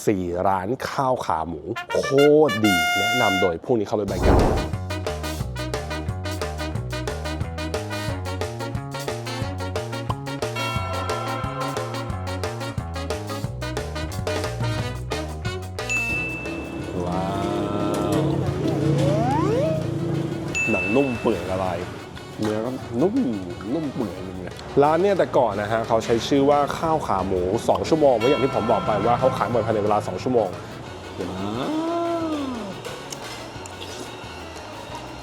4 ร้านข้าวขาหมู โคตรดีแนะนำโดยผู้นี้เข้าไปใบกันว้าวหนังนุ่มเปื่อยละลายเนื้อก็นุ่มนุ่มเปื่อยเลย ร้านเนี่ยแต่ก่อนนะฮะเขาใช้ชื่อว่าข้าวขาหมู 2 ชั่วโมงเพราะอย่างที่ผมบอกไปว่าเขาขายหมดภายในเวลา 2 ชั่วโมงว้าว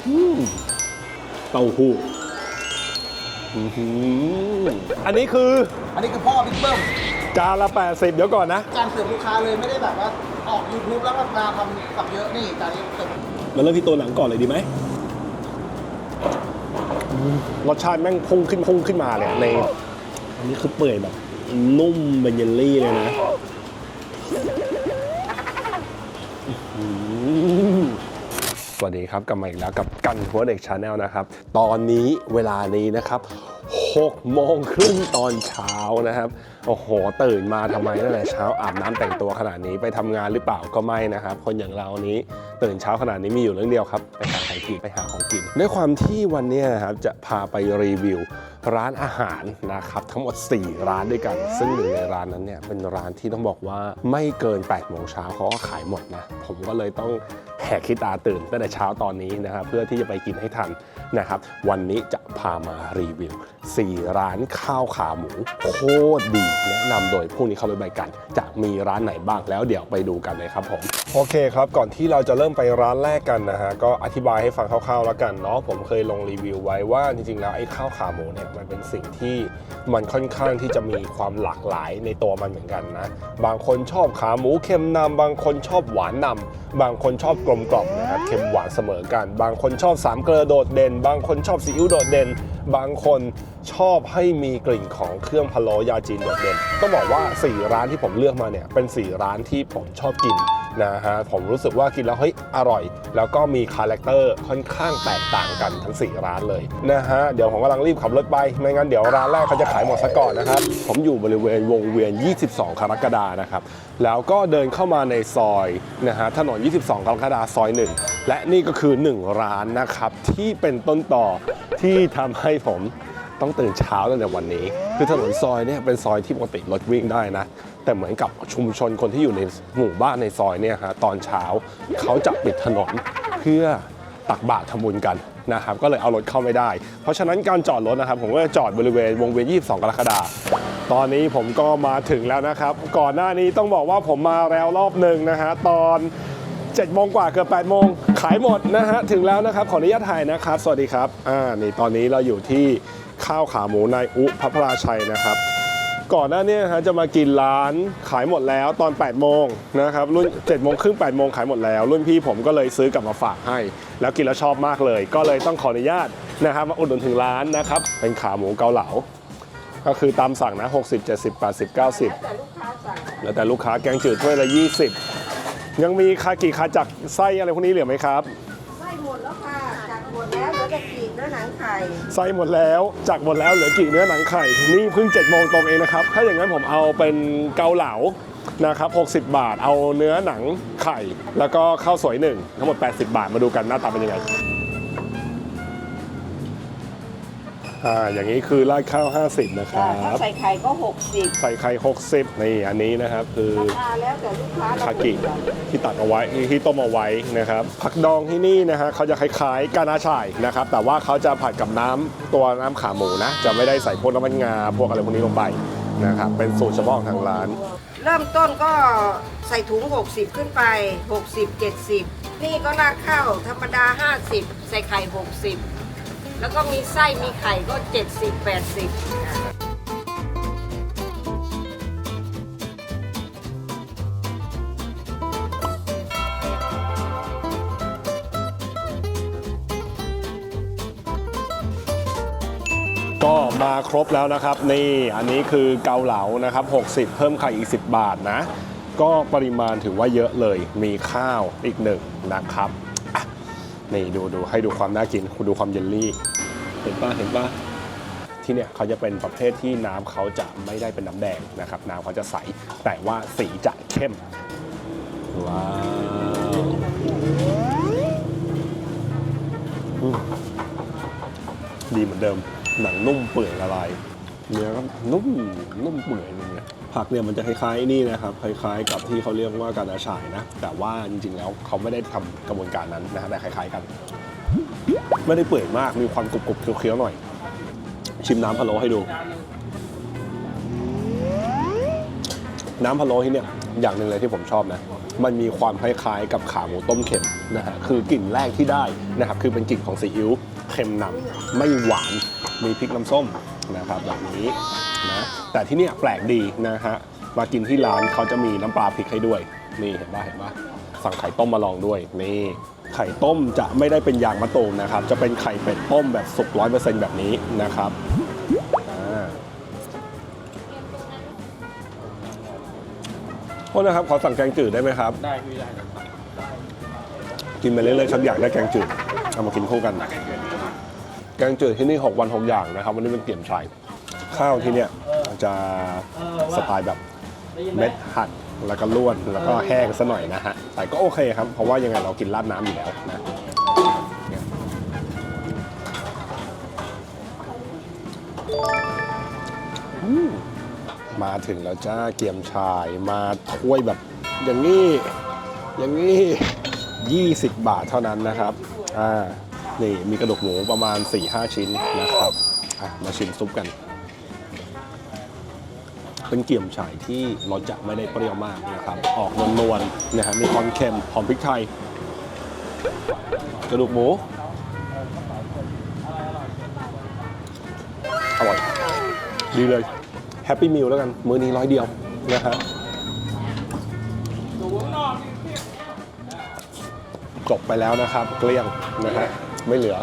อืมเต้าหู้อื้อหืออันนี้คืออันนี้คือพ่อบิ๊กเบิ้มจานละ 80 เดี๋ยวก่อนนะ การเสิร์ฟลูกค้าเลยไม่ได้แบบว่าออก YouTube แล้วก็มาทำกับเยอะนี่จานนี้เสิร์ฟมาเริ่มที่ตัวหนังก่อนเลยดีไหมอืม รสชาติแม่งพุ่งขึ้นพุ่งขึ้นมาเลยในอันนี้คือเปื่อยแบบ นุ่มเป็นเยลลี่เลยนะสวัสดีครับกลับมาอีกแล้วกับกันหัวเด็กชาแนลนะครับ ตอนนี้เวลานี้นะครับ6โมงครึ่งตอนเช้านะครับ โอ้โห ตื่นมาทำไมตั้งแต่เช้าอาบน้ำแต่งตัวขนาดนี้ไปทำงานหรือเปล่าก็ไม่นะครับ คนอย่างเรานี้ตื่นเช้าขนาดนี้มีอยู่เรื่องเดียวครับไปหา กินไปหาของกินด้วยความที่วันนี้นะครับจะพาไปรีวิว ร้านอาหารนะครับทั้งหมด 4 ร้านด้วยกัน ซึ่งหนึ่งในร้านนั้นเนี่ยเป็นร้านที่ต้องบอกว่าไม่เกิน8โมงเช้าเขาก็ขายหมดนะผมก็เลยต้องแหกขี้ตาตื่นตั้งแต่เช้าตอนนี้นะครับเพื่อที่จะไปกินให้ทัน นะครับ วันนี้จะพามารีวิว 4 ร้านข้าวขาหมูโคตรดีแนะนำโดยผู้นี้เข้าไปใบกัน จะมีร้านไหนบ้างแล้วเดี๋ยวไปดูกันเลยครับผม โอเคครับ ก่อนที่เราจะเริ่มไปร้านแรกกันนะฮะก็อธิบายให้ฟังคร่าวๆแล้วกันเนาะผมเคยลงรีวิวไว้ว่าจริงๆแล้วไอ้ข้าวขาหมูเนี่ยมันเป็นสิ่งที่มันค่อนข้างที่จะมีความหลากหลายในตัวมันเหมือนกันนะ บางคนชอบขาหมูเค็มนำบางคนชอบหวานนำบางคนชอบกลมกล่อมนะครับเค็มหวานเสมอกัน บางคนชอบสามเกลือโดดเด่นบางคนชอบซีอิ๊วโดดเด่น บางคน ชอบให้มีกลิ่นของเครื่องพะโล้ยาจีนโดดเด่นต้องบอกว่า 4 ร้านที่ผมเลือกมาเนี่ยเป็น 4 ร้านที่ผมชอบกินนะฮะผมรู้สึกว่ากินแล้วเฮ้ยอร่อย แล้วก็มีคาแรคเตอร์ค่อนข้างแตกต่างกันทั้ง 4 ร้านเลยนะฮะเดี๋ยวผมกำลังรีบขับรถไป ไม่งั้นเดี๋ยวร้านแรกเขาจะขายหมดซะก่อนนะครับ ผมอยู่บริเวณวงเวียน 22กรกฎานะครับ แล้วก็เดินเข้ามาในซอยนะฮะถนน 22กรกฎาซอย1และนี่ก็คือ 1 ร้านนะครับที่เป็นต้นต่อที่ทำให้ผม ต้องตื่นเช้าตั้งแต่วันนี้ คือถนนซอยเนี่ยเป็นซอยที่ปกติรถวิ่งได้นะ แต่เหมือนกับชุมชนคนที่อยู่ในหมู่บ้านในซอยเนี่ยฮะตอนเช้าเขาจะปิดถนนเพื่อตักบาตรทำบุญกันนะครับก็เลยเอารถเข้าไม่ได้ เพราะฉะนั้นการจอดรถนะครับ ผมก็จะจอดบริเวณวงเวียน 22 กรกฎาคมตอนนี้ผมก็มาถึงแล้วนะครับ ก่อนหน้านี้ต้องบอกว่าผมมาแล้วรอบหนึ่งนะฮะตอน7โมงกว่าเกือบ8โมงขายหมดนะฮะถึงแล้วนะครับขออนุญาตถ่ายนะครับ สวัสดีครับอ่านี่ตอนนี้เราอยู่ที่ ข้าวขาหมูนายอุพระพราชัยนะครับ ก่อนหน้านี้นะฮะจะมากินร้านขายหมดแล้วตอน 8 โมงนะครับรุ่น7โมงครึ่ง8โมงขายหมดแล้ว รุ่นพี่ผมก็เลยซื้อกลับมาฝากให้ แล้วกินแล้วชอบมากเลย ก็เลยต้องขออนุญาตนะครับมาอุดหนุนถึงร้านนะครับเป็นขาหมูเกาเหลาก็คือตามสั่งนะ 60 70 80 90 แต่ลูกค้าสั่งแล้วแต่ลูกค้าแกงจืดถ้วยละ 20 ยังมีคากิคาจักไส้อะไรพวกนี้เหลือไหมครับ ไส้หมดแล้วค่ะจาก หมดแล้วเนื้อหนังไข่ไส้หมดแล้วจักหมดแล้วเหลือกี่เนื้อหนังไข่ นี่เพิ่ง7โมงตรงเองนะครับ ถ้าอย่างนั้นผมเอาเป็นเกาเหลานะครับ60 บาท เอาเนื้อหนังไข่ แล้วก็ข้าวสวยหนึ่งทั้งหมด 80 บาทมาดูกันหน้าตาเป็นยังไง อ่าอย่างนี้คือราดข้าว 50 นะคจ้ะรัถ้าบใส่ไข่ก็60ใส่ไข่60นี่อันนี้นะครับคือราคาแล้วแต่ลูกค้าคากิที่ตัดเอาไว้ที่ต้มเอาไว้นะครับผักดองที่นี่นะฮะเขาจะคล้ายๆกานาช่ายนะครับ แต่ว่าเขาจะผัดกับน้ำตัวน้ำขาหมูนะ จะไม่ได้ใส่พวกน้ำมันงาพวกอะไรพวกนี้ลงไปนะครับ เป็นสูตรเฉพาะของทางร้าน เริ่มต้นก็ใส่ถุง 60 ขึ้นไป 60 70 นี่ก็ราดข้าวธรรมดา 50 ใส่ไข่ 60 แล้วก็มีไส้มีไข่ก็ 70 80ก็มาครบแล้วนะครับ นี่อันนี้คือเกาเหลานะครับ 60 เพิ่มไข่อีก 10 บาทนะ ก็ปริมาณถือว่าเยอะเลยมีข้าวอีกหนึ่งนะครับนี่ดูดูให้ดูความน่ากินคุณดูความเยลลี่ เห็นป่ะเห็นป่ะที่เนี่ยเขาจะเป็นประเภทที่น้ำเขาจะไม่ได้เป็นน้ำแดงนะครับน้ำเขาจะใสแต่ว่าสีจะเข้มว้าวดีเหมือนเดิมหนังนุ่มเปื่อยละลายเนื้อก็นุ่มนุ่มเปื่อยเลยเนี่ยผักเนี่ยมันจะคล้ายๆนี่นะครับคล้ายๆ กับที่เขาเรียกว่าการอาฉายนะ แต่ว่าจริงๆแล้วเขาไม่ได้ทำกระบวนการนั้นนะฮะแต่คล้ายๆกัน ไม่ได้เปื่อยมากมีความกรุบๆเคี้ยวๆหน่อย ชิมน้ำพะโล้ให้ดู น้ำพะโล้ที่เนี่ยอย่างหนึ่งเลยที่ผมชอบนะ มันมีความคล้ายๆกับขาหมูต้มเค็มนะฮะคือกลิ่นแรกที่ได้นะครับ คือเป็นกลิ่นของซีอิ๊วเค็มนำไม่หวานมีพริกน้ำส้มนะครับแบบนี้นะแต่ที่เนี่ยแปลกดีนะฮะมากินที่ร้านเขาจะมีน้ำปลาพริกให้ด้วย นี่เห็นป่ะเห็นป่ะสั่งไข่ต้มมาลองด้วยนี่ ไข่ต้มจะไม่ได้เป็นยางมะตูมนะครับ จะเป็นไข่เป็ดต้มแบบสุกร้อยเปอร์เซ็นต์แบบนี้นะครับอ่าโทษนะครับ ขอสั่งแกงจืดได้ไหมครับ ได้พี่ได้กินไปเรื่อยๆครับอยากได้แกงจืดเอามากินคู่กัน แกงจืดที่นี่ 6 วัน 6 อย่างนะครับ วันนี้เป็นเกี่ยมชายข้าวที่เนี่ยจะสไตล์แบบเม็ดหัด แล้วก็ล้วนแล้วก็แห้งซะหน่อยนะฮะแต่ก็โอเคครับ เพราะว่ายังไงเรากินราดน้ำอยู่แล้วนะมมาถึงแล้วจ้าเกียมชายมาถ้วยแบบอย่างนี้อย่างนี้20 บาทเท่านั้นนะครับ อ่า นี่มีกระดูกหมูประมาณ 4-5 ชิ้นนะครับ อะ มาชิมซุปกัน เป็นเกี่ยมฉ่ายที่รสจะไม่ได้เปรี้ยวมากนะครับ ออกนวลๆนะครับมีความเค็มหอมพริกไทย กระดูกหมูอร่อย ดีเลยแฮปปี้มิลแล้วกัน มื้อนี้ร้อยเดียวนะฮะจบไปแล้วนะครับ เกลี้ยงนะฮะไม่เหลือ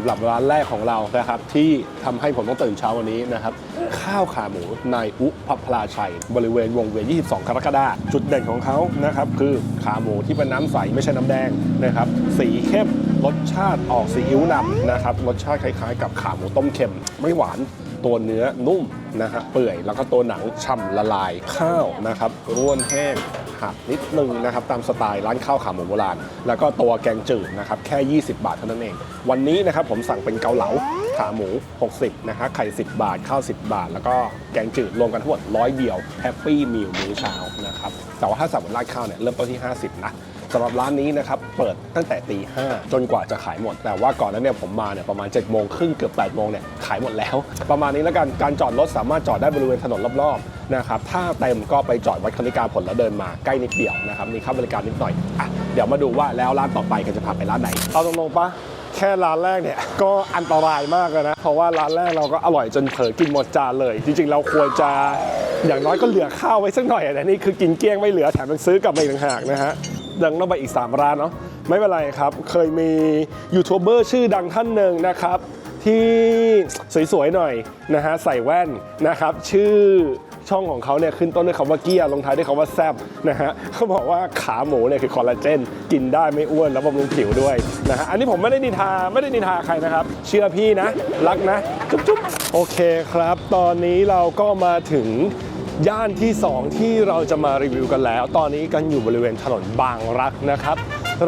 สำหรับร้านแรกของเรานะครับที่ทำให้ผมต้องตื่นเช้าวันนี้นะครับข้าวขาหมูนายอุพพลาชัย บริเวณวงเวียน 22 กรกฎาคมจุดเด่นของเขานะครับคือขาหมูที่เป็นน้ำใสไม่ใช่น้ำแดงนะครับสีเข้มรสชาติออกซีอิ๊วนำนะครับรสชาติคล้ายๆ กับขาหมูต้มเค็ม ไม่หวานตัวเนื้อนุ่มนะฮะเปื่อยแล้วก็ตัวหนังฉ่ำละลายข้าวนะครับร่วนแห้ง หักนิดนึงนะครับตามสไตล์ร้านข้าวขาหมูโบราณ แล้วก็ตัวแกงจืดนะครับแค่ 20 บาทเท่านั้นเอง วันนี้นะครับผมสั่งเป็นเกาเหลาขาหมู 60นะฮะไข่ 10 บาท ข้าว 10 บาท แล้วก็แกงจืดรวมกันทั้งหมดร้อยเดียวแฮปปี้มิลมื้อเช้านะครับแต่ว่าถ้าสั่งบนราดข้าวเนี่ยเริ่มต้นที่ 50 นะ สำหรับร้านนี้นะครับเปิดตั้งแต่ตีห้าจนกว่าจะขายหมด แต่ว่าก่อนนั้นเนี่ยผมมาเนี่ยประมาณ7จ็ดโมงครึ่งเกือบ8ปดโมงเนี่ยขายหมดแล้ว ประมาณนี้แล้วกันการจอดรถสามารถจอดได้บริเวณถนนรอบๆนะครับถ้าเต็มก็ไปจอดวัดคณิกาผลแล้วเดินมาใกล้นิดเดียวนะครับมีค่าบริการนิดหน่อยอะเดี๋ยวมาดูว่าแล้วร้านต่อไปกันจะพาไปร้านไหนเอาตรงๆปะแค่ร้านแรกเนี่ยก็อันตรายมากเลยนะ เพราะว่าร้านแรกเราก็อร่อยจนเผลอกินหมดจานเลย จริงๆ เราควรจะอย่างน้อยก็เหลือข้าวไว้สักหน่อยแต่นี่คือกินเกลี้ยงไม่เหลือแถมยังซื้อกลับมาอีกต่างหากนะฮะ ดังต้องไปอีก 3 ร้านเนาะไม่เป็นไรครับ เคยมียูทูบเบอร์ชื่อดังท่านหนึ่งนะครับ ที่สวยๆหน่อยนะฮะใส่แว่นนะครับ ชื่อช่องของเขาเนี่ยขึ้นต้นด้วยคำว่าเกียร์ลงท้ายด้วยคำว่าแซบนะฮะเขาบอกว่าขาหมูเนี่ยคือคอลลาเจน กินได้ไม่อ้วนแล้วบำรุงผิวด้วยนะฮะอันนี้ผมไม่ได้นินทาไม่ได้นินทาใครนะครับ เชื่อพี่นะ รักนะ จุ๊บๆโอเคครับ ตอนนี้เราก็มาถึง ย่านที่ 2 ที่เราจะมารีวิวกันแล้ว ตอนนี้กันอยู่บริเวณถนนบางรักนะครับ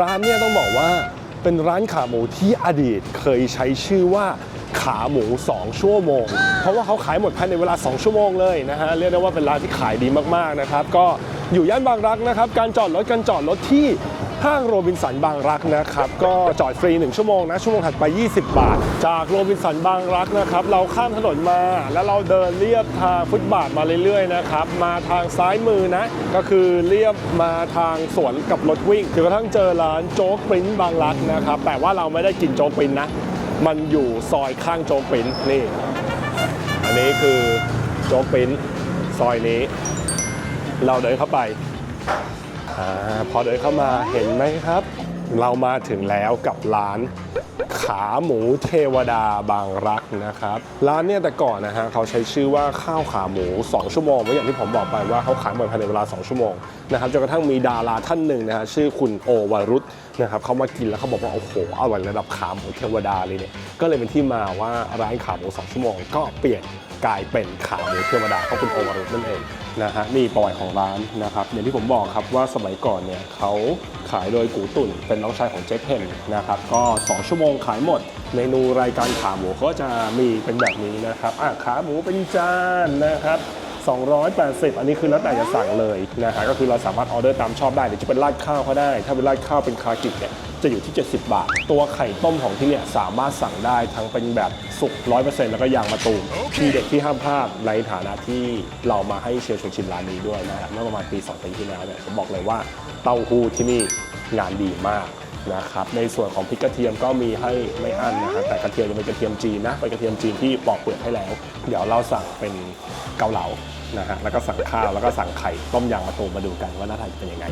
ร้านเนี่ยต้องบอกว่าเป็นร้านขาหมูที่อดีตเคยใช้ชื่อว่าขาหมู 2 ชั่วโมง เพราะว่าเขาขายหมดภายในเวลา 2 ชั่วโมงเลยนะฮะ เรียกได้ว่าเป็นร้านที่ขายดีมากๆนะครับ ก็อยู่ย่านบางรักนะครับ การจอดรถการจอดรถที่ ห้างโรบินสันบางรักนะครับ ก็จอดฟรี 1 ชั่วโมงนะ ชั่วโมงถัดไป 20 บาท จากโรบินสันบางรักนะครับ เราข้ามถนนมาแล้วเราเดินเลียบทางฟุตบาทมาเรื่อยๆนะครับ มาทางซ้ายมือนะ ก็คือเลียบมาทางสวนกับรถวิ่งจนกระทั่งเจอร้านโจ๊กปริ้นบางรักนะครับ แต่ว่าเราไม่ได้กินโจ๊กปริ้นนะ มันอยู่ซอยข้างโจ๊กปริ้นนี่ อันนี้คือโจ๊กปริ้นซอยนี้ เราเดินเข้าไป อพอเดินเข้ามาเห็นไหมครับ เรามาถึงแล้วกับร้านขาหมูเทวดาบางรักนะครับ ร้านเนี่ยแต่ก่อนนะฮะเขาใช้ชื่อว่าข้าวขาหมู 2 ชั่วโมงเพราะอย่างที่ผมบอกไปว่าเขาขายหมดภายในเวลา 2 ชั่วโมงนะครับจนกระทั่งมีดาราท่านหนึ่งนะฮะชื่อคุณโอวรุษ นะครับเขามากินแล้วเขาบอกว่าโอ้โหอร่อยระดับขาหมูเทวดาเลยเนี่ยก็เลยเป็นที่มาว่าร้านขาหมู2ชั่วโมงก็เปลี่ยนกลายเป็นขาหมูเทวดาเพราคุณโอวรุษนั่นเองนะฮะนี่ประวัติของร้านนะครับอย่างที่ผมบอกครับว่าสมัยก่อนเนี่ยเขาขายโดยกูตุ่นเป็นน้องชายของเจ๊เพนนะครับก็2ชั่วโมงขายหมด เมนูรายการขาหมูก็จะมีเป็นแบบนี้นะครับอะขาหมูเป็นจานนะครับ 280 อันนี้คือแล้วแต่จะสั่งเลยนะฮะก็คือเราสามารถออเดอร์ตามชอบได้หรือจะเป็นราดข้าวก็ได้ ถ้าเป็นราดข้าวเป็นคากิเนี่ยจะอยู่ที่ 70 บาท ตัวไข่ต้มของที่เนี่ยสามารถสั่งได้ทั้งเป็นแบบสุก 100%แล้วก็ยางมะตูมทีเด็ดที่ห้ามพลาดในฐานะที่เรามาให้เชียร์ชวนชิมร้านนี้ด้วยนะฮะเมื่อประมาณปี 2 ปีที่แล้วเนี่ยผมบอกเลยว่าเต้าหู้ที่นี่งานดีมาก นะครับในส่วนของพริกกระเทียมก็มีให้ไม่อั้นนะครับแต่กระเทียมจะเป็นกระเทียมจีนนะเป็นกระเทียมจีนที่ปอกเปลือกให้แล้ว เดี๋ยวเราสั่งเป็นเกาเหลานะฮะแล้วก็สั่งข้าวแล้วก็สั่งไข่ต้มยำมาตูมมาดูกันว่าหน้าตาจะเป็นยังไง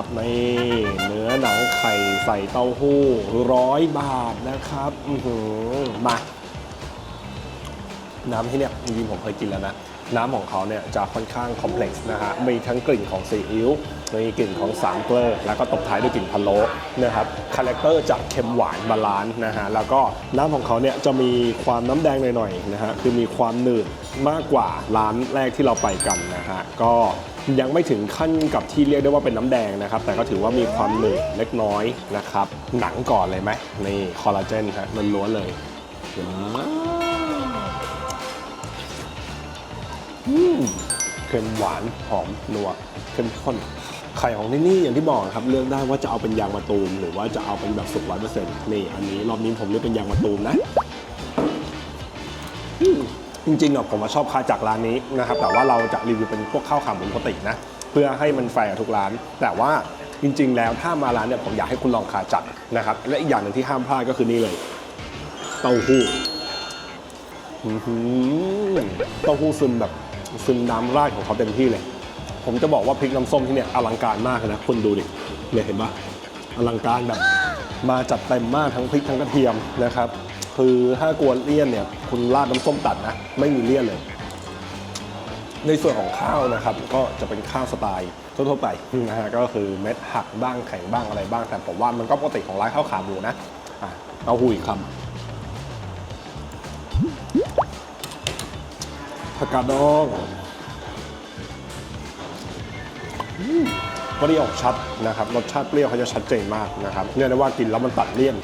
นะครับนี่เนื้อหนังไข่ใส่เต้าหู้ร้อยบาทนะครับอือหือมาน้ำที่เนี่ยจริงๆผมเคยกินแล้วนะ น้ำของเขาเนี่ยจะค่อนข้างคอมเพล็กซ์นะฮะมีทั้งกลิ่นของซีอิ๊ว มีกลิ่นของสามเกลอแล้วก็ตบท้ายด้วยกลิ่นพะโล้นะครับคาแรคเตอร์จากเค็มหวานบาลานซ์นะฮะแล้วก็น้ำของเขาเนี่ยจะมีความน้ำแดงหน่อยๆนะฮะคือมีความหนืดมากกว่าร้านแรกที่เราไปกันนะฮะก็ยังไม่ถึงขั้นกับที่เรียกได้ว่าเป็นน้ำแดงนะครับ แต่ก็ถือว่ามีความหนืดเล็กน้อยนะครับ หนังก่อนเลยไหมนี่คอลลาเจนฮะล้วนๆเลยเดี๋ยวนะเค็มหวานหอมนัวเข้มข้น ไข่ของที่นี่อย่างที่บอกครับเลือกได้ว่าจะเอาเป็นยางมะตูม หรือว่าจะเอาเป็นแบบสุกร้อยเปอร์เซ็นต์นี่อันนี้รอบนี้ผมเลือกเป็นยางมะตูมนะจริงๆอะผมชอบคาจากร้านนี้นะครับแต่ว่าเราจะรีวิวเป็นพวกข้าวขาหมูปกตินะเพื่อให้มันแฟร์ทุกร้าน แต่ว่าจริง ๆ แล้วถ้ามาร้านเนี่ยผมอยากให้คุณลองคาจัดนะครับ และอีกอย่างหนึ่งที่ห้ามพลาดก็คือนี่เลย เต้าหู้เต้าหู้ซึมแบบซึมน้ำราดของเขาเต็มที่เลย ผมจะบอกว่าพริกน้ำส้มที่เนี่ยอลังการมากนะคุณดูดิเนี่ยเห็นปะอลังการแบบมาจัดเต็มมากทั้งพริกทั้งกระเทียมนะครับ คือถ้ากลัวเลี่ยนเนี่ยคุณราดน้ำส้มตัดนะไม่มีเลี่ยนเลย ในส่วนของข้าวนะครับ ก็จะเป็นข้าวสไตล์ทั่วๆไปนะฮะก็คือเม็ดหักบ้างแข็งบ้างอะไรบ้าง แต่ผมว่ามันก็ปกติของร้านข้าวขาหมูนะอะเอาหูอีกคำผักกาดดอง เปรี้ยวชัดนะครับรสชาติเปรี้ยวเขาจะชัดเจนมากนะครับเรียกได้ว่ากินแล้วมันตัดเลี่ยน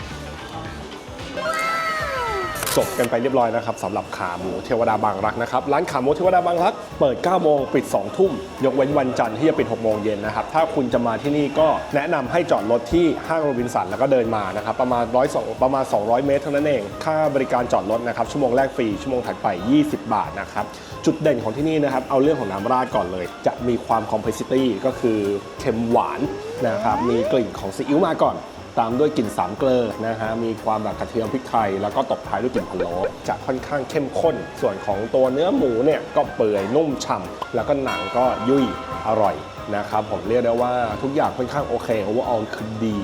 จบกันไปเรียบร้อยนะครับสำหรับขาหมูเทวดาบางรักนะครับร้านขาหมูเทวดาบางรัก เปิด 9 โมงปิด 2 ทุ่ม ยกเว้นวันจันทร์ที่จะปิด 6 โมงเย็นนะครับถ้าคุณจะมาที่นี่ก็แนะนำให้จอดรถที่ห้างโรบินสันแล้วก็เดินมานะครับประมาณ100สองประมาณ 200 เมตรเท่านั้นเอง ค่าบริการจอดรถนะครับชั่วโมงแรกฟรีชั่วโมงถัดไป 20 บาทนะครับจุดเด่นของที่นี่นะครับเอาเรื่องของน้ำราดก่อนเลย จะมีความคอมเพล x ิตี้ก็คือเค็มหวานนะครับมีกลิ่นของซีอิ๊วมาก่อน ตามด้วยกลิ่นสามเกลอนะฮะมีความแบบกระเทียมพริกไทย แล้วก็ตบท้ายด้วยกลิ่นพะโล้จะค่อนข้างเข้มข้น ส่วนของตัวเนื้อหมูเนี่ยก็เปื่อยนุ่มฉ่ำแล้วก็หนังก็ยุ่ยอร่อยนะครับผมเรียกได้ว่าทุกอย่างค่อนข้างโอเคโอเวอร์ออลคือดี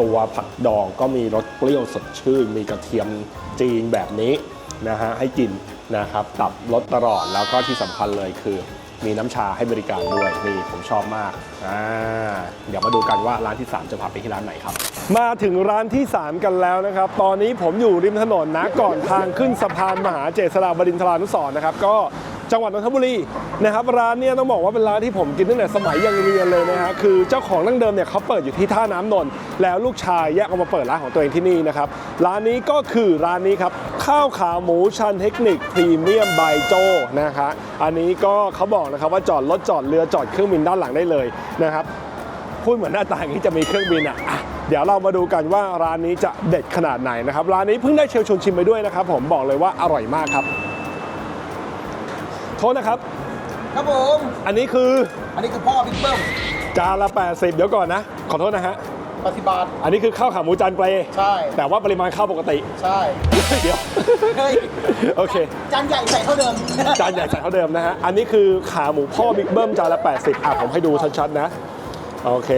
ตัวผักดองก็มีรสเปรี้ยวสดชื่น มีกระเทียมจีนแบบนี้นะฮะให้กินนะครับตับรสตลอดแล้วก็ที่สำคัญเลยคือ มีน้ำชาให้บริการด้วยนี่ผมชอบมากอ่าเดี๋ยวมาดูกันว่าร้านที่ 3 จะพาไปที่ร้านไหนครับ มาถึงร้านที่ 3 กันแล้วนะครับ ตอนนี้ผมอยู่ริมถนนนะก่อนทางขึ้นสะพานมหาเจษฎาบดินทรานุสรณ์นะครับ ก็จังหวัดนนทบุรีนะครับร้านเนี่ยต้องบอกว่าเป็นร้านที่ผมกินตั้งแต่สมัยยังเรียนเลยนะฮะคือเจ้าของดั้งเดิมเนี่ยเขาเปิดอยู่ที่ท่าน้ำนนท์แล้วลูกชายแยกออกมาเปิดร้านของตัวเองที่นี่นะครับร้านนี้ก็คือร้านนี้ครับข้าวขาหมูชันเทคนิคพรีเมียมบายโจนะคะอันนี้ก็เขาบอกนะครับว่าจอดรถจอดเรือจอดเครื่องบินด้านหลังได้เลย นะครับพูดเหมือนหน้าตาอย่างนี้จะมีเครื่องบินอะอะเดี๋ยวเรามาดูกันว่าร้านนี้จะเด็ดขนาดไหนนะครับ ร้านนี้เพิ่งได้เชลชวนชิมไปด้วยนะครับ ผมบอกเลยว่าอร่อยมากครับ โทษนะครับ ครับผม อันนี้คือ อันนี้คือพ่อบิ๊กเบิ้มจานละ 80 เดี๋ยวก่อนนะ ขอโทษนะฮะ ปฏิบัติอันนี้คือข้าวขาหมูจานเปรย์ใช่ แต่ว่าปริมาณข้าวปกติ ใช่ เดี๋ยวเฮ้ย โอเค จานใหญ่ใส่เท่าเดิม จานใหญ่ใส่เท่าเดิมนะฮะ อันนี้คือขาหมูพ่อบิ๊กเบิ้มจานละ 80 อะ ผมให้ดูชัดๆนะ โอเค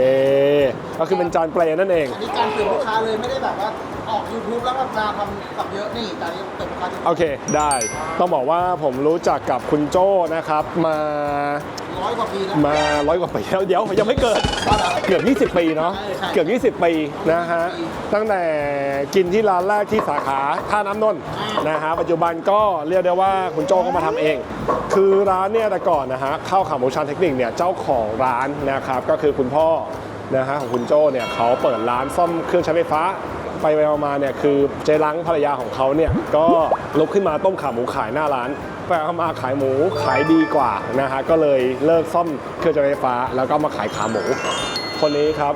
ก็คือเป็นจานเปรย์นั่นเอง อันนี้การเติมลูกค้าเลยไม่ได้แบบว่าออก YouTube แล้วแบบมาทำกับเยอะนี่จานนี้เติมลูกค้าจริงโอเค ได้ ต้องบอกว่าผมรู้จักกับคุณโจ้นะครับ มา ร้อยกว่าปีแล้ว มาร้อยกว่าปีแล้วเดี๋ยวยังไม่เกิด เกือบ 20 ปีเนาะ ใช่ใช่ เกือบ 20 ปีนะฮะ ตั้งแต่กินที่ร้านแรกที่สาขาท่าน้ำนนท์นะฮะ ปัจจุบันก็เรียกได้ว่าคุณโจ้ก็มาทำเอง คือร้านเนี่ยแต่ก่อนนะฮะข้าวขาหมูชานเทคนิคเนี่ยเจ้าของร้านนะครับก็คือคุณพ่อนะฮะของคุณโจ้เนี่ยเขาเปิดร้านซ่อมเครื่องใช้ไฟฟ้า ไปไปมาเนี่ยคือเจรังภรรยาของเขาเนี่ยก็ลุกขึ้นมาต้มขาหมูขายหน้าร้านไปเอามาขายหมูขายดีกว่านะฮะก็เลยเลิกซ่อมเครื่องใช้ไฟฟ้า แล้วก็มาขายขาหมู คนนี้ครับ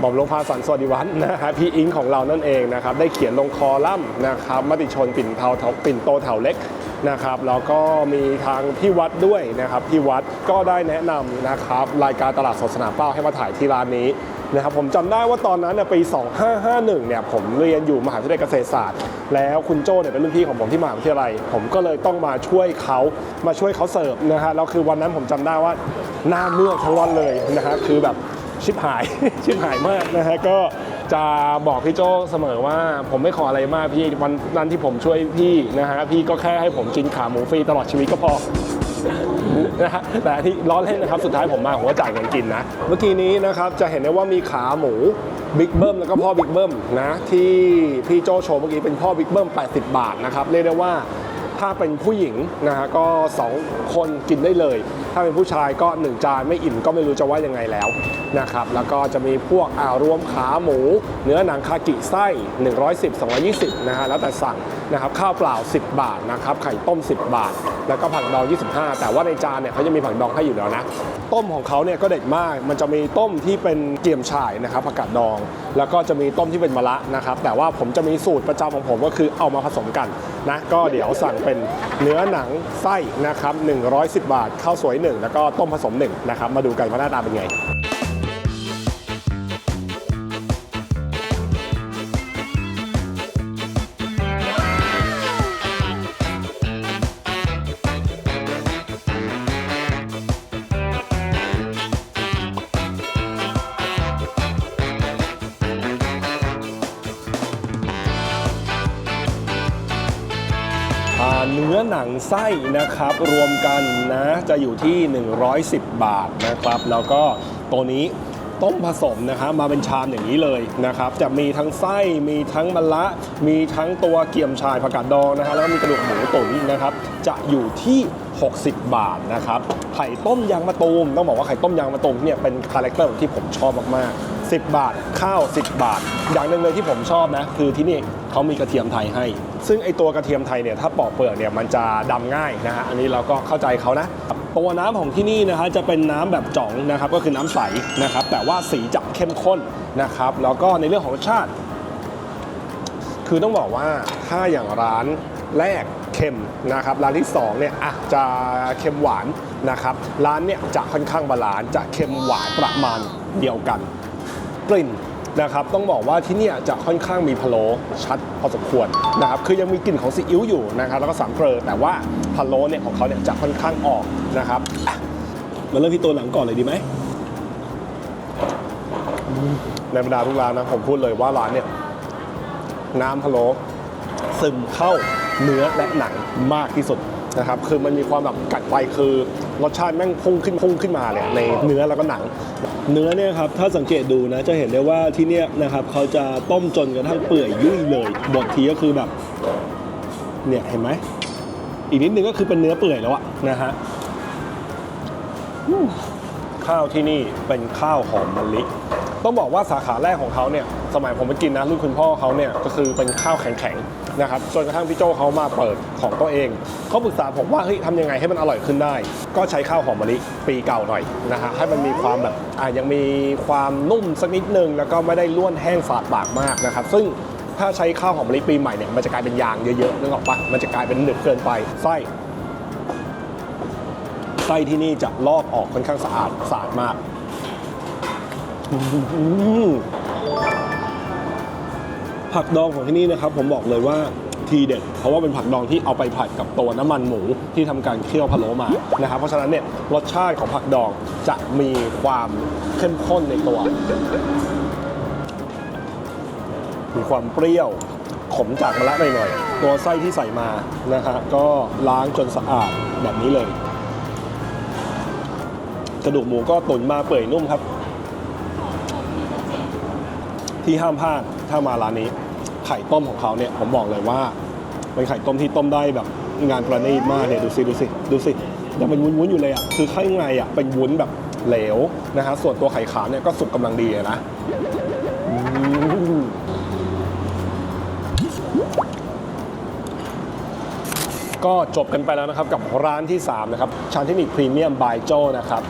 หม่อมหลวงพาสันสวัสดิวัฒน์นะฮะพี่อิงของเรานั่นเองนะครับได้เขียนลงคอลัมน์นะครับมติชนปิ่นเทาเถาปิ่นโตเถาเล็กนะครับแล้วก็มีทางพี่วัดด้วยนะครับพี่วัดก็ได้แนะนำนะครับรายการตลาดสดสนามเป้าให้มาถ่ายที่ร้านนี้ นะครับผมจำได้ว่าตอนนั้นปี 2551 เนี่ยผมเรียนอยู่มหาวิทยาลัยเกษตรศาสตร์ แล้วคุณโจ้เนี่ยเป็นรุ่นพี่ของผมที่มหาวิทยาลัย ผมก็เลยต้องมาช่วยเขามาช่วยเขาเสิร์ฟนะฮะแล้วคือวันนั้นผมจำได้ว่าหน้าเมือกทั้งวันเลยนะฮะคือแบบชิบหาย ชิบหายมากนะฮะก็จะบอกพี่โจเสมอว่าผมไม่ขออะไรมากพี่วันนั้นที่ผมช่วยพี่นะฮะพี่ก็แค่ให้ผมกินขาหมูฟรีตลอดชีวิตก็พอ นะฮะแต่ที่ร้อนเล่นนะครับสุดท้ายผมมาผมก็จ่ายเงินกินนะเมื่อกี้นี้นะครับจะเห็นได้ว่ามีขาหมูบิ๊กเบิ้มแล้วก็พ่อบิ๊กเบิ้มนะที่พี่โจโชว์เมื่อกี้เป็นพ่อบิ๊กเบิ้ม80 บาทนะครับเรียกได้ว่า ถ้าเป็นผู้หญิงนะฮะก็ 2 คนกินได้เลย ถ้าเป็นผู้ชายก็ 1 จานไม่อิ่มก็ไม่รู้จะว่ายังไงแล้วนะครับแล้วก็จะมีพวกอ่ารวมขาหมู เนื้อหนังคากิไส้ 110 220นะฮะแล้วแต่สั่งนะครับข้าวเปล่า 10 บาทนะครับไข่ต้ม 10 บาท แล้วก็ผักดอง 25 แต่ว่าในจานเนี่ยเขาจะมีผักดองให้อยู่แล้วนะต้มของเขาเนี่ยก็เด็ดมาก มันจะมีต้มที่เป็นเกี๊ยมฉ่ายนะครับผักกาดดอง แล้วก็จะมีต้มที่เป็นมะระนะครับแต่ว่าผมจะมีสูตรประจำของผมก็คือเอามาผสมกันนะก็เดี๋ยวสั่งเป็นเนื้อหนังไส้นะครับ110 บาทข้าวสวย 1 แล้วก็ต้มผสม1นะครับมาดูกันว่าหน้าตาเป็นไง ถังไส้นะครับ รวมกันนะจะอยู่ที่ 110 บาทนะครับ แล้วก็ตัวนี้ต้มผสมนะครับมาเป็นชามอย่างนี้เลยนะครับ จะมีทั้งไส้มีทั้งมะละ มีทั้งตัวเกี๊ยมชายผักกาดดองนะฮะแล้วก็มีกระดูกหมูตุ๋นนะครับ จะอยู่ที่ 60 บาทนะครับไข่ต้มยางมะตูมต้องบอกว่าไข่ต้มยางมะตูมเนี่ยเป็นคาแรคเตอร์ที่ผมชอบมากๆ10 บาท ข้าว 10 บาท อย่างหนึ่งเลยที่ผมชอบนะ คือที่นี่เขามีกระเทียมไทยให้ ซึ่งไอตัวกระเทียมไทยเนี่ยถ้าปอกเปลือกเนี่ยมันจะดำง่ายนะฮะอันนี้เราก็เข้าใจเขานะตัวน้ำของที่นี่นะฮะจะเป็นน้ำแบบจ่องนะครับก็คือน้ำใสนะครับแต่ว่าสีจะเข้มข้นนะครับแล้วก็ในเรื่องของรสชาติ คือต้องบอกว่าถ้าอย่างร้านแรกเค็มนะครับร้านที่2เนี่ยอะจะเค็มหวานนะครับร้านเนี่ยจะค่อนข้างบาลานซ์จะเค็มหวานประมาณเดียวกัน กลิ่น นะครับต้องบอกว่าที่นี่จะค่อนข้างมีพะโล้ชัดพอสมควรนะครับคือยังมีกลิ่นของซีอิ๊วอยู่นะครับแล้วก็สามเกลอแต่ว่าพะโล้เนี่ยของเขาเนี่ยจะค่อนข้างออกนะครับมาเริ่มที่ตัวหนังก่อนเลยดีไหมอืมในบรรดาทุกร้านนะผมพูดเลยว่าร้านเนี่ยน้ำพะโล้ซึมเข้าเนื้อและหนังมากที่สุด นะครับคือมันมีความแบบกัดไปคือรสชาติแม่งพุ่งขึ้นพุ่งขึ้นมาเนี่ยในเนื้อแล้วก็หนัง เนื้อเนี่ยครับถ้าสังเกตดูนะจะเห็นได้ว่าที่เนี่ยนะครับเขาจะต้มจนกระทั่งเปื่อยยุ่ยเลยบดทีก็คือแบบเนี่ยเห็นไหมอีกนิดนึงก็คือเป็นเนื้อเปื่อยแล้วอะนะฮะอืมข้าวที่นี่เป็นข้าวหอมมะลิ ต้องบอกว่าสาขาแรกของเขาเนี่ยสมัยผมไปกินนะรุ่นคุณพ่อเขาเนี่ยก็คือเป็นข้าวแข็งๆนะครับจนกระทั่งพี่โจเขามาเปิดของตัวเองเขาปรึกษาผมว่าเฮ้ยทำยังไงให้มันอร่อยขึ้นได้ ก็ใช้ข้าวหอมมะลิปีเก่าหน่อยนะฮะให้มันมีความแบบอะยังมีความนุ่มสักนิดนึงแล้วก็ไม่ได้ล้วนแห้งฝาดปากมากนะครับ ซึ่งถ้าใช้ข้าวหอมมะลิปีใหม่เนี่ยมันจะกลายเป็นยางเยอะๆนึกออกปะมันจะกลายเป็นหนึบเกินไปไส้ไส้ที่นี่จะลอกออกค่อนข้างสะอาดสะอาดมาก ผักดองของที่นี่นะครับ ผมบอกเลยว่าทีเด็ดเพราะว่าเป็นผักดองที่เอาไปผัดกับตัวน้ำมันหมูที่ทำการเคี่ยวพะโล้มานะครับ เพราะฉะนั้นเนี่ยรสชาติของผักดองจะมีความเข้มข้นในตัว มีความเปรี้ยวขมจากมะระหน่อยๆตัวไส้ที่ใส่มานะฮะก็ล้างจนสะอาดแบบนี้เลย กระดูกหมูก็ตุ๋นมาเปื่อยนุ่มครับ ที่ห้ามพลาดถ้ามาร้านนี้ ไข่ต้มของเขาเนี่ยผมบอกเลยว่าเป็นไข่ต้มที่ต้มได้แบบงานประณีตมากเนี่ยดูสิดูสิดูสิยังเป็นวุ้นๆอยู่เลยอะคือข้างในอะเป็นวุ้นแบบเหลวนะฮะส่วนตัวไข่ขาวเนี่ยก็สุกกำลังดีนะก็จบกันไปแล้วนะครับกับร้านที่ 3 นะครับชานเทคนิคพรีเมียมบายโจนะครับ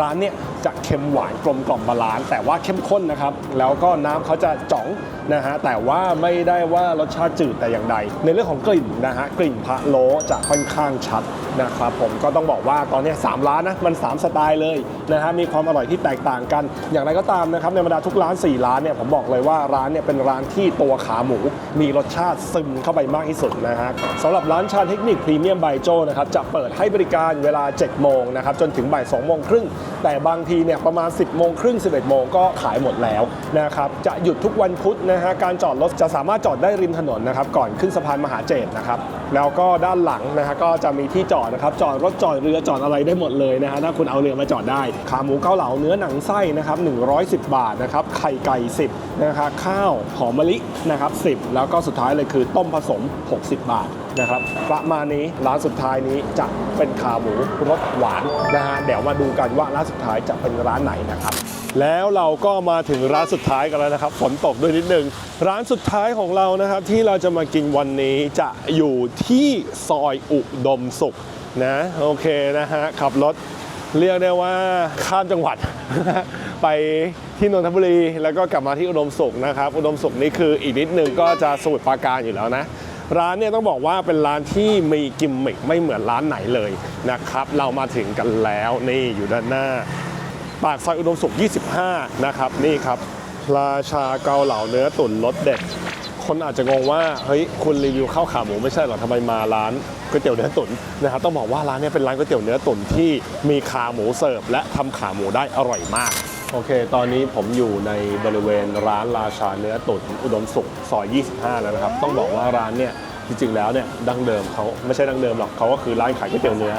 ร้านเนี่ยจะเค็มหวานกลมกล่อมบาลานซ์แต่ว่าเข้มข้นนะครับ แล้วก็น้ำเขาจะจ๋อง นะฮะแต่ว่าไม่ได้ว่ารสชาติจืดแต่อย่างใด ในเรื่องของกลิ่นนะฮะกลิ่นพะโล้จะค่อนข้างชัดนะครับผมก็ต้องบอกว่าตอนนี้3ร้านนะมัน 3 สไตล์เลยนะฮะมีความอร่อยที่แตกต่างกัน อย่างไรก็ตามนะครับในบรรดาทุกร้าน 4 ร้านเนี่ยผมบอกเลยว่าร้านเนี่ยเป็นร้านที่ตัวขาหมู มีรสชาติซึมเข้าไปมากที่สุดนะฮะสำหรับร้านชาเทคนิคพรีเมียมไบโจนะครับจะเปิดให้บริการเวลา 7 โมงนะครับจนถึงบ่าย2โมงครึ่งแต่บางทีเนี่ยประมาณ 10 โมงครึ่ง 11 โมงก็ขายหมดแล้วนะครับจะหยุดทุกวันพุธนะฮะการจอดรถจะสามารถจอดได้ริมถนนนะครับก่อนขึ้นสะพานมหาเจตนะครับแล้วก็ด้านหลังนะฮะก็จะมีที่จอดนะครับจอดรถจอดเรือจอดอะไรได้หมดเลยนะฮะถ้าคุณเอาเรือมาจอดได้ขาหมูเกาเหลาเนื้อหนังไส้นะครับ110 บาทนะครับไข่ไก่ 10นะครับข้าวหอมมะลินะครับ10 แล้วก็สุดท้ายเลยคือต้มผสม 60 บาทนะครับประมาณนี้ร้านสุดท้ายนี้จะเป็นขาหมูรสหวานนะฮะเดี๋ยวมาดูกันว่าร้านสุดท้ายจะเป็นร้านไหนนะครับ แล้วเราก็มาถึงร้านสุดท้ายกันแล้วนะครับ ฝนตกด้วยนิดนึง ร้านสุดท้ายของเรานะครับ ที่เราจะมากินวันนี้จะอยู่ที่ซอยอุดมสุขนะโอเคนะฮะขับรถเรียกได้ว่าข้ามจังหวัด ไปที่นนทบุรีแล้วก็กลับมาที่อุดมสุขนะครับ อุดมสุขนี่คืออีกนิดนึงก็จะสมุทรปราการอยู่แล้วนะร้านเนี่ยต้องบอกว่าเป็นร้านที่มีกิมมิคไม่เหมือนร้านไหนเลยนะครับ เรามาถึงกันแล้วนี่อยู่ด้านหน้า ปากซอยอุดมสุข 25 นะครับนี่ครับราชาเกาเหลาเนื้อตุ๋นรสเด็ด คนอาจจะงงว่าเฮ้ยคุณรีวิวข้าวขาหมูไม่ใช่หรอทำไมมาร้านก๋วยเตี๋ยวเนื้อตุ๋นนะครับต้องบอกว่าร้านนี้เป็นร้านก๋วยเตี๋ยวเนื้อตุ๋นที่มีขาหมูเสิร์ฟและทำขาหมูได้อร่อยมากโอเค ตอนนี้ผมอยู่ในบริเวณร้านราชาเนื้อตุ๋นอุดมสุขซอย 25 แล้วนะครับ ต้องบอกว่าร้านเนี่ยจริงๆแล้วเนี่ยดั้งเดิมเขาไม่ใช่ดั้งเดิมหรอกเขาก็คือร้านขายก๋วยเตี๋ยวเนื้อ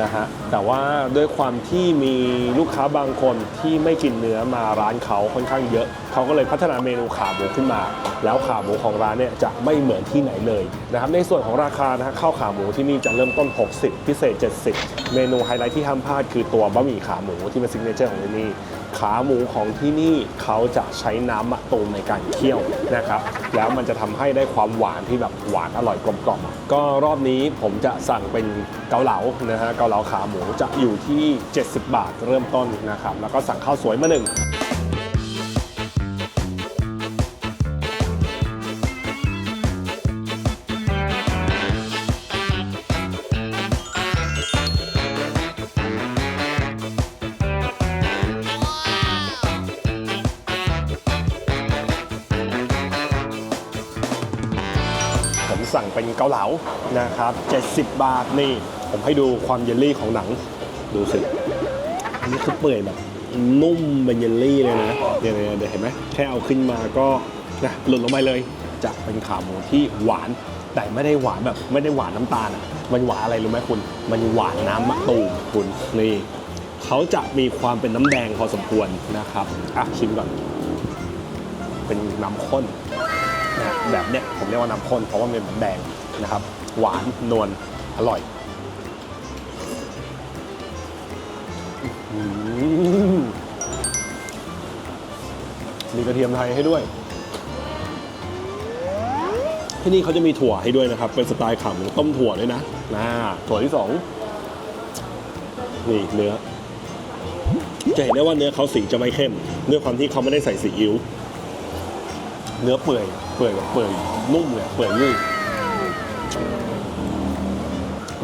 นะฮะแต่ว่าด้วยความที่มีลูกค้าบางคนที่ไม่กินเนื้อมาร้านเขาค่อนข้างเยอะ เขาก็เลยพัฒนาเมนูขาหมูขึ้นมา แล้วขาหมูของร้านเนี่ยจะไม่เหมือนที่ไหนเลยนะครับในส่วนของราคานะฮะข้าวขาหมูที่นี่จะเริ่มต้น 60 พิเศษ 70 เมนูไฮไลท์ที่ห้ามพลาดคือตัวบะหมี่ขาหมูที่เป็นซิกเนเจอร์ของที่นี่ ขาหมูของที่นี่เขาจะใช้น้ำมะตูมในการเคี่ยวนะครับ แล้วมันจะทำให้ได้ความหวานที่แบบหวานอร่อยกลมกล่อมก็รอบนี้ผมจะสั่งเป็นเกาเหลานะฮะเกาเหลาขาหมูจะอยู่ที่ 70 บาทเริ่มต้นนะครับ แล้วก็สั่งข้าวสวยมาหนึ่งาเหลานะครับ 70 บาทนี่ ผมให้ดูความเยลลี่ของหนัง ดูสิอันนี้คือเปื่อยแบบนุ่มเป็นเยลลี่เลยนะเดี๋ยวเดี๋ยวเห็นไหมแค่เอาขึ้นมาก็นะหล่นลงไปเลย จะเป็นขาหมูที่หวาน แต่ไม่ได้หวานแบบไม่ได้หวานน้ำตาลอะมันหวานอะไรรู้ไหมคุณ มันหวานน้ำมะตูมคุณนี่เขาจะมีความเป็นน้ำแดงพอสมควรนะครับอะชิมก่อน เป็นน้ำข้นนะแบบเนี้ยผมเรียกว่าน้ำข้นเพราะว่ามันเป็นแดง นะครับ หวานนวลอร่อยมีกระเทียมไทยให้ด้วย ที่นี่เขาจะมีถั่วให้ด้วยนะครับ เป็นสไตล์ขาหมูต้มถั่วด้วยนะนะถั่วที่สองนี่เนื้อจะเห็นได้ว่าเนื้อเขาสีจะไม่เข้มด้วยความที่เขาไม่ได้ใส่ซีอิ๊วเนื้อเปื่อยเปื่อยแบบเปื่อยนุ่มเลยเปื่อยยุ่ย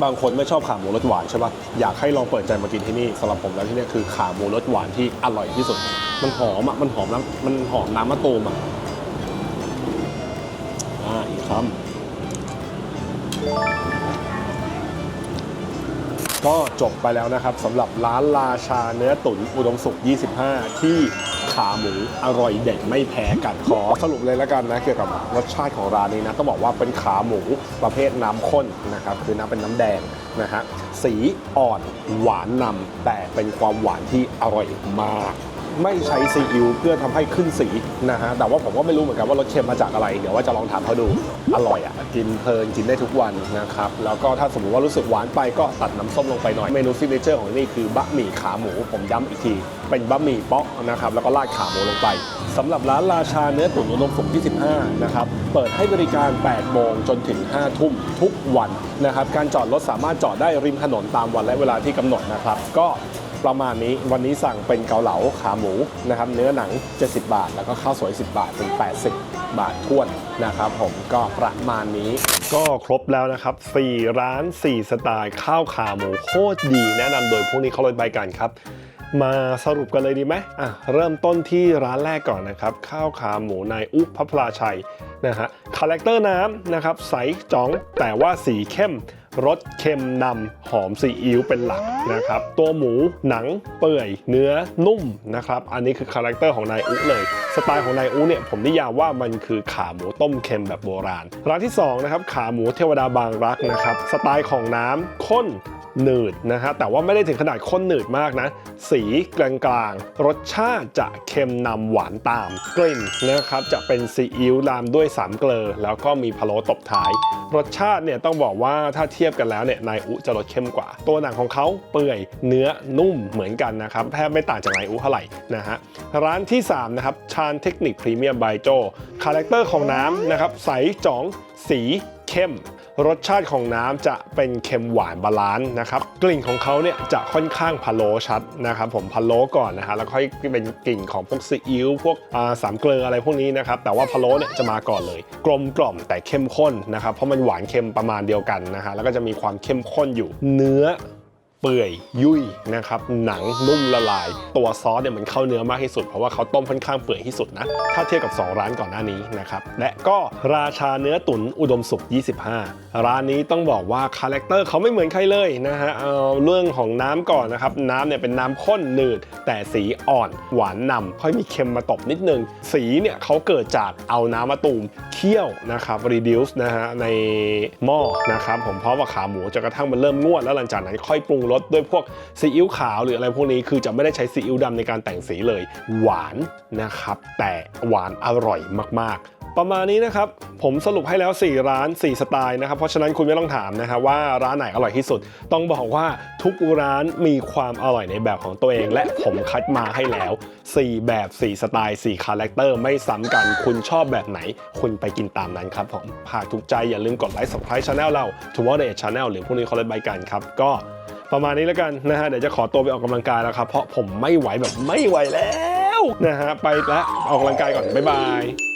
บางคนไม่ชอบขาหมูรสหวานใช่ปะอยากให้ลองเปิดใจมากินที่นี่สำหรับผมแล้วที่นี่คือขาหมูรสหวานที่อร่อยที่สุด มันหอมอะมันหอมน้ำมันหอมน้ำมะตูมอะอ่าอีกคำก็จบไปแล้วนะครับสำหรับร้านราชาเนื้อตุ๋นอุดมสุข 25 ที่ ขาหมูอร่อยเด็ดไม่แพ้กันขอสรุปเลยแล้วกันนะเกี่ยวกับรสชาติของร้านนี้นะต้องบอกว่าเป็นขาหมูประเภทน้ำข้นนะครับคือน้ำเป็นน้ำแดงนะฮะสีอ่อนหวานนำแต่เป็นความหวานที่อร่อยมาก ไม่ใช้ซีอิ๊วเพื่อทำให้ขึ้นสีนะฮะแต่ว่าผมก็ไม่รู้เหมือนกันว่ารสเค็มมาจากอะไร เดี๋ยวว่าจะลองถามเขาดูอร่อยอะกินเพลินกินได้ทุกวันนะครับแล้วก็ถ้าสมมติว่ารู้สึกหวานไปก็ตัดน้ำส้มลงไปหน่อย เมนูซิกเนเจอร์ของนี่คือบะหมี่ขาหมู ผมย้ำอีกที เป็นบะหมี่เป๊อกนะครับแล้วก็ราดขาหมูลงไปสำหรับร้านราชาเนื้อตุ๋นอุดมสุข25นะครับ เปิดให้บริการ 8 โมงจนถึง 5 ทุ่มทุกวันนะครับ การจอดรถสามารถจอดได้ริมถนนตามวันและเวลาที่กำหนดนะครับ ก็ ประมาณนี้วันนี้สั่งเป็นเกาเหลาขาหมูนะครับเนื้อหนัง 70 บาท แล้วก็ข้าวสวย 10 บาทเป็น 80 บาทท้วนนะครับผมก็ประมาณนี้ ก็ครบแล้วนะครับ 4 ร้าน 4 สไตล์ข้าวขาหมูโคตรดีแนะนำโดยพวกนี้เขาเลยใบกันครับ มาสรุปกันเลยดีไหมอะเริ่มต้นที่ร้านแรกก่อนนะครับ ข้าวขาหมูนายอุพพลาชัยนะฮะคาแรคเตอร์น้ำนะครับใสจ๋องแต่ว่าสีเข้ม รสเค็มนำหอมซีอิ๊วเป็นหลักนะครับ ตัวหมูหนังเปื่อย เนื้อนุ่มนะครับ อันนี้คือคาแรคเตอร์ของนายอุเลย สไตล์ของนายอุเนี่ยผมนิยามว่ามันคือขาหมูต้มเค็มแบบโบราณร้านที่สองนะครับขาหมูเทวดาบางรักนะครับ สไตล์ของน้ำข้น หนืดนะฮะแต่ว่าไม่ได้ถึงขนาดข้นหนืดมากนะ สีกลางๆ รสชาติจะเค็มนำหวานตาม กลิ่นนะครับจะเป็นซีอิ๊วรามด้วยสามเกลอ แล้วก็มีพะโล้ตบท้าย รสชาติเนี่ยต้องบอกว่าถ้าเทียบกันแล้วเนี่ยนายอุจะรสเข้มกว่า ตัวหนังของเขาเปื่อยเนื้อนุ่มเหมือนกันนะครับแทบไม่ต่างจากนายอุเท่าไหร่นะฮะร้านที่3นะครับชานเทคนิคพรีเมียมไบโจคาแรคเตอร์ของน้ำนะครับใสจ๋องสีเข้ม รสชาติของน้ำจะเป็นเค็มหวานบาลานซ์นะครับ กลิ่นของเขาเนี่ยจะค่อนข้างพะโล้ชัดนะครับผมพะโล้ก่อนนะฮะแล้วค่อยเป็นกลิ่นของพวกซีอิ๊วพวกสามเกลืออะไรพวกนี้นะครับแต่ว่าพะโล้เนี่ยจะมาก่อนเลย กลมกล่อมแต่เข้มข้นนะครับเพราะมันหวานเค็มประมาณเดียวกันนะฮะแล้วก็จะมีความเข้มข้นอยู่เนื้อ เปื่อยยุ่ยนะครับหนังนุ่มละลาย ตัวซอสเนี่ยมันเข้าเนื้อมากที่สุดเพราะว่าเขาต้มค่อนข้างเปื่อยที่สุดนะ ถ้าเทียบกับ 2 ร้านก่อนหน้านี้นะครับและก็ราชาเนื้อตุ๋นอุดมสุข 25 ร้านนี้ต้องบอกว่าคาแรคเตอร์เขาไม่เหมือนใครเลยนะฮะเอาเรื่องของน้ำก่อนนะครับน้ำเนี่ยเป็นน้ำข้นหนืด แต่สีอ่อนหวานนำค่อยมีเค็มมาตบนิดนึง สีเนี่ยเขาเกิดจากเอาน้ำมะตูมเคี่ยวนะครับ reduce นะฮะในหม้อนะครับผมเพราะว่าขาหมูจนกระทั่งมันเริ่มงวดแล้วหลังจากนั้นค่อยปรุงรสด้วยพวกซีอิ๊วขาวหรืออะไรพวกนี้คือจะไม่ได้ใช้ซีอิ๊วดำในการแต่งสีเลย หวานนะครับ แต่หวานอร่อยมากๆประมาณนี้นะครับ ผมสรุปให้แล้ว 4 ร้าน 4 สไตล์นะครับ เพราะฉะนั้นคุณไม่ต้องถามนะครับว่าร้านไหนอร่อยที่สุด ต้องบอกว่าทุกร้านมีความอร่อยในแบบของตัวเอง และผมคัดมาให้แล้ว 4 แบบ 4 สไตล์ 4 คาแรคเตอร์ไม่ซ้ำกัน คุณชอบแบบไหน คุณไปกินตามนั้นครับผมหากถูกใจอย่าลืมกดไลค์ subscribe channel เรา Tomorrow Day Channel หรือพวกนี้เขาเลยใบกันครับ ก็ ประมาณนี้แล้วกันนะฮะเดี๋ยวจะขอตัวไปออกกำลังกายแล้วครับเพราะผมไม่ไหวแบบไม่ไหวแล้วนะฮะไปแล้วออกกำลังกายก่อนบ๊ายบาย